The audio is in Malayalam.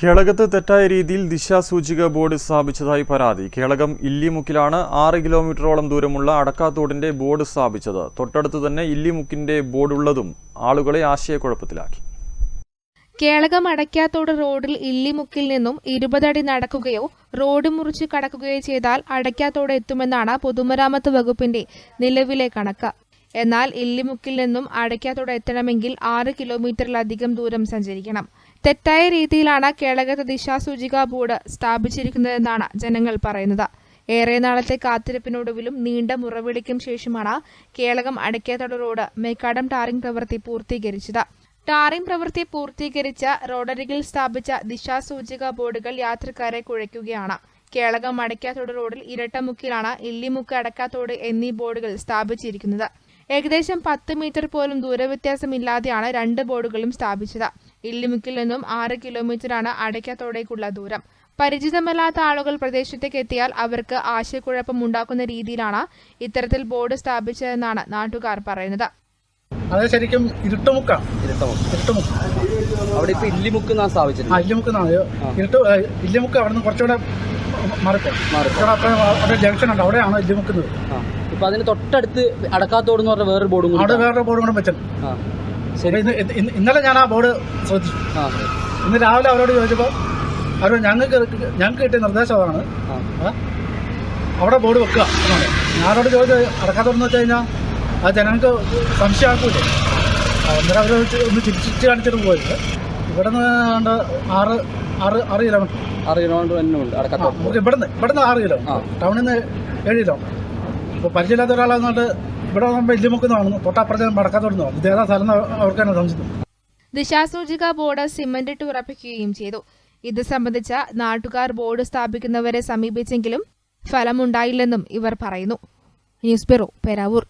കേളകത്ത് തെറ്റായ രീതിയിൽ ദിശാസൂചിക ബോർഡ് സ്ഥാപിച്ചതായി പരാതി. കേളകം ഇല്ലിമുക്കിലാണ് ആറ് കിലോമീറ്ററോളം ദൂരമുള്ള അടക്കാത്തോടിന്റെ ബോർഡ് സ്ഥാപിച്ചത്. തൊട്ടടുത്ത് തന്നെ ഇല്ലിമുക്കിന്റെ ബോർഡുള്ളതും ആളുകളെ ആശയക്കുഴപ്പത്തിലാക്കി. കേളകം അടയ്ക്കാത്തോട് റോഡിൽ ഇല്ലിമുക്കിൽ നിന്നും ഇരുപതടി നടക്കുകയോ റോഡ് മുറിച്ച് കടക്കുകയോ ചെയ്താൽ അടയ്ക്കാത്തോടെ എത്തുമെന്നാണ് പൊതുമരാമത്ത് വകുപ്പിന്റെ നിലവിലെ കണക്ക്. എന്നാൽ ഇല്ലിമുക്കിൽ നിന്നും അടയ്ക്കാത്തോടെ എത്തണമെങ്കിൽ ആറ് കിലോമീറ്ററിലധികം ദൂരം സഞ്ചരിക്കണം. തെറ്റായ രീതിയിലാണ് കേളകത്ത് ദിശാസൂചിക ബോർഡ് സ്ഥാപിച്ചിരിക്കുന്നതെന്നാണ് ജനങ്ങൾ പറയുന്നത്. ഏറെ നാളത്തെ കാത്തിരിപ്പിനൊടുവിലും നീണ്ട മുറവിളിക്കും ശേഷമാണ് Kelakam Adakkathode road macadam tarring പ്രവൃത്തി പൂർത്തീകരിച്ചത്. ടാറിംഗ് പ്രവൃത്തി പൂർത്തീകരിച്ച റോഡരികിൽ സ്ഥാപിച്ച ദിശാസൂചിക ബോർഡുകൾ യാത്രക്കാരെ കുഴയ്ക്കുകയാണ്. കേളകം അടയ്ക്കാത്തോട് റോഡിൽ ഇരട്ടമുക്കിലാണ് ഇല്ലിമുക്ക് അടക്കാത്തോട് എന്നീ ബോർഡുകൾ സ്ഥാപിച്ചിരിക്കുന്നത്. ഏകദേശം പത്ത് മീറ്റർ പോലും ദൂരവ്യത്യാസമില്ലാതെയാണ് രണ്ട് ബോർഡുകളും സ്ഥാപിച്ചത്. ഇല്ലിമുക്കിൽ നിന്നും ആറ് കിലോമീറ്ററാണ് അടയ്ക്കാത്തോടേക്കുള്ള ദൂരം. പരിചിതമല്ലാത്ത ആളുകൾ പ്രദേശത്തേക്ക് എത്തിയാൽ അവർക്ക് ആശയക്കുഴപ്പം ഉണ്ടാക്കുന്ന രീതിയിലാണ് ഇത്തരത്തിൽ ബോർഡ് സ്ഥാപിച്ചതെന്നാണ് നാട്ടുകാർ പറയുന്നത്. അത് ശരിക്കും ഇരുട്ടുമുക്കാണ് ഇരുട്ടുമുക്ക. ഇരുട്ടുമുക്ക് അവിടെ ഇപ്പൊ ഇല്ലിമുക്ക് നാ സ്ഥാപിച്ചിട്ടുണ്ട് ആ. ഇല്ലിമുക്കെന്നാണ് ഇരുട്ട് ഇല്ലിമുക്ക് അവിടെ നിന്ന് കുറച്ചുകൂടെ മറക്കും അവിടെ ജംഗ്ഷൻ ഉണ്ട് അവിടെയാണ് ഇല്ലിമുക്കുന്നത് ഇപ്പൊ അതിന് തൊട്ടടുത്ത് അടക്കാത്തോട് എന്ന് പറഞ്ഞ വേറൊരു ബോർഡും അവിടെ. വേറൊരു ബോർഡും കൂടെ വെച്ചിട്ടുണ്ട്. അപ്പോൾ ഇന്നലെ ഞാൻ ആ ബോർഡ് ശ്രദ്ധിച്ചു. ഇന്ന് രാവിലെ അവരോട് ചോദിച്ചപ്പോൾ അവർ ഞങ്ങൾക്ക് ഞങ്ങൾക്ക് കിട്ടിയ നിർദ്ദേശമാണ് അവിടെ ബോർഡ് വെക്കുക എന്നാണ്. ഞാനോട് ചോദിച്ചത് അടക്കാത്തോടെന്ന് വെച്ച് കഴിഞ്ഞാൽ ആ ജനങ്ങൾക്ക് സംശയമാക്കൂലേ. അന്നേരം അവർ ഒന്ന് ചിരിച്ചിട്ട് കാണിച്ചിട്ട് പോയത്. ഇവിടെ നിന്ന് ആറ് ആറ് ആറ് കിലോമീറ്റർ ആറ് കിലോമീറ്റർ തന്നെ ഉണ്ട്. അടക്കാത്തോട് ഇവിടുന്ന് ഇവിടുന്ന് ആറ് കിലോ ടൗണിൽ നിന്ന് ഏഴ് കിലോ ഇപ്പോൾ പരിചയമില്ലാത്ത ഒരാളെന്നിട്ട് ഇവിടെ ഇല്ലിമുക്കുന്ന കാണുന്നു തൊട്ടപ്പുറത്ത് മടക്കാത്തോടുന്നു ഇത് ഏതാ സ്ഥലം എന്ന് അവർക്ക് തന്നെ സംശയം ദിശാസൂചിക ബോർഡ് സിമന്റ് ഇട്ട് ഉറപ്പിക്കുകയും ചെയ്തു. ഇത് സംബന്ധിച്ച നാട്ടുകാർ ബോർഡ് സ്ഥാപിക്കുന്നവരെ സമീപിച്ചെങ്കിലും ഫലമുണ്ടായില്ലെന്നും ഇവർ പറയുന്നു. News bureau Peravoor.